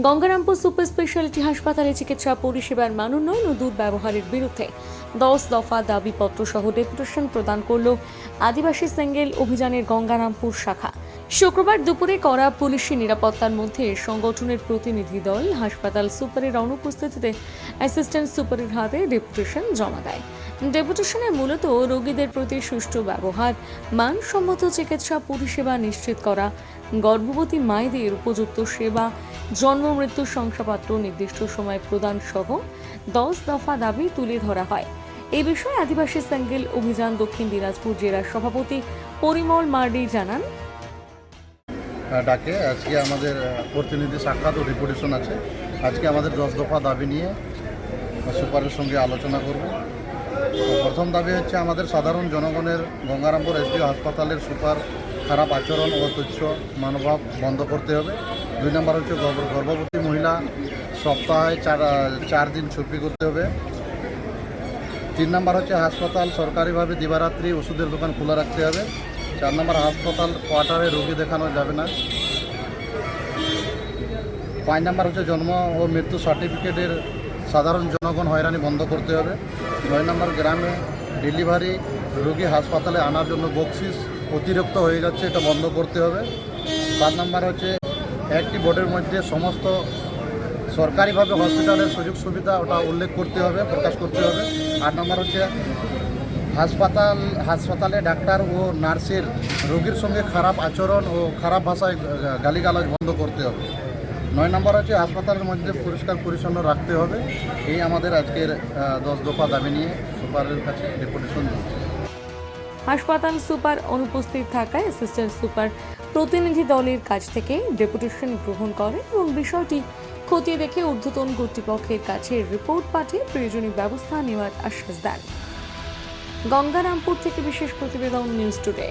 Gangarampur super speciality হাসপাতালে চিকিৎসা পরিষেবার মান উন্নয়ন ও দুর্ব্যবহারের বিরুদ্ধে দশ দফা দাবিপত্র সহ ডেপুটেশন প্রদান করল আদিবাসী সেঙ্গেল অভিযানের গঙ্গারামপুর শাখা। শুক্রবার দুপুরে করা পুলিশি নিরাপত্তার মধ্যে সংগঠনের প্রতিনিধি দল হাসপাতাল সুপারের অনুপস্থিতিতে অ্যাসিস্ট্যান্ট সুপারের হাতে ডেপুটেশন জমা দেয়। ডেপুটেশনে মূলত রোগীদের প্রতি সুষ্ঠু ব্যবহার, মানসম্মত চিকিৎসা পরিষেবা নিশ্চিত করা, গর্ভবতী মায়েদের উপযুক্ত সেবা জন্ম মৃত্যুর শংসাপত্র, নির্দিষ্ট সময় প্রদান সহ দশ দফা দাবি তুলে ধরা হয়। এই বিষয়ে আদিবাসী সেঙ্গেল অভিযান দক্ষিণ দিনাজপুর জেলার সভাপতি পরিমল মার্ডি জানান। ডাকে। আজকে আমাদের প্রতিনিধি সাক্ষাৎ ও রিপোর্টেশন আছে। আজকে আমাদের দশ দফা দাবি নিয়ে সুপারের সঙ্গে আলোচনা করব। প্রথম দাবি হচ্ছে আমাদের সাধারণ জনগণের গঙ্গারামপুর এসডিও হাসপাতালের সুপার খারাপ আচরণ ও তুচ্ছ মনোভাব বন্ধ করতে হবে। দুই নম্বর হচ্ছে গর্ভ- গর্ভবতী মহিলা, সপ্তাহে চার চার দিন ছুটি করতে হবে। তিন নম্বর হচ্ছে হাসপাতাল, সরকারিভাবে দিবারাত্রি ওষুধের দোকান খোলা রাখতে হবে। চার নম্বর হাসপাতাল, কোয়ার্টারে রোগী দেখানো যাবে না। পাঁচ নম্বর হচ্ছে জন্ম ও মৃত্যু সার্টিফিকেটের সাধারণ জনগণ হয়রানি বন্ধ করতে হবে। নয় নম্বর গ্রামে ডেলিভারি, রোগী হাসপাতালে আনার জন্য বকশিস অতিরিক্ত হয়ে যাচ্ছে, এটা বন্ধ করতে হবে। সাত নম্বর হচ্ছে একটি বোর্ডের মধ্যে সমস্ত সরকারিভাবে হসপিটালের সুযোগ সুবিধা ওটা উল্লেখ করতে হবে, প্রকাশ করতে হবে। আট নম্বর হচ্ছে, হাসপাতাল, হাসপাতালে ডাক্তার ও নার্সের রোগীর সঙ্গে খারাপ আচরণ ও খারাপ ভাষায় গালিগালাজ বন্ধ করতে হবে। নয় নম্বর হচ্ছে, হাসপাতালের মধ্যে পরিষ্কার পরিচ্ছন্ন রাখতে হবে। এই আমাদের আজকের দশ দফা দাবি নিয়ে সুপারের কাছে ডেপুটেশন দিচ্ছি। হাসপাতাল সুপার অনুপস্থিত থাকায় অ্যাসিস্ট্যান্ট সুপার প্রতিনিধি দলের কাছ থেকে ডেপুটেশন গ্রহণ করেন এবং বিষয়টি খতিয়ে দেখে ঊর্ধ্বতন কর্তৃপক্ষের কাছে রিপোর্ট পাঠিয়ে প্রয়োজনীয় ব্যবস্থা নেওয়ার আশ্বাস দেন। গঙ্গারামপুর থেকে বিশেষ প্রতিবেদন নিউজ টুডে।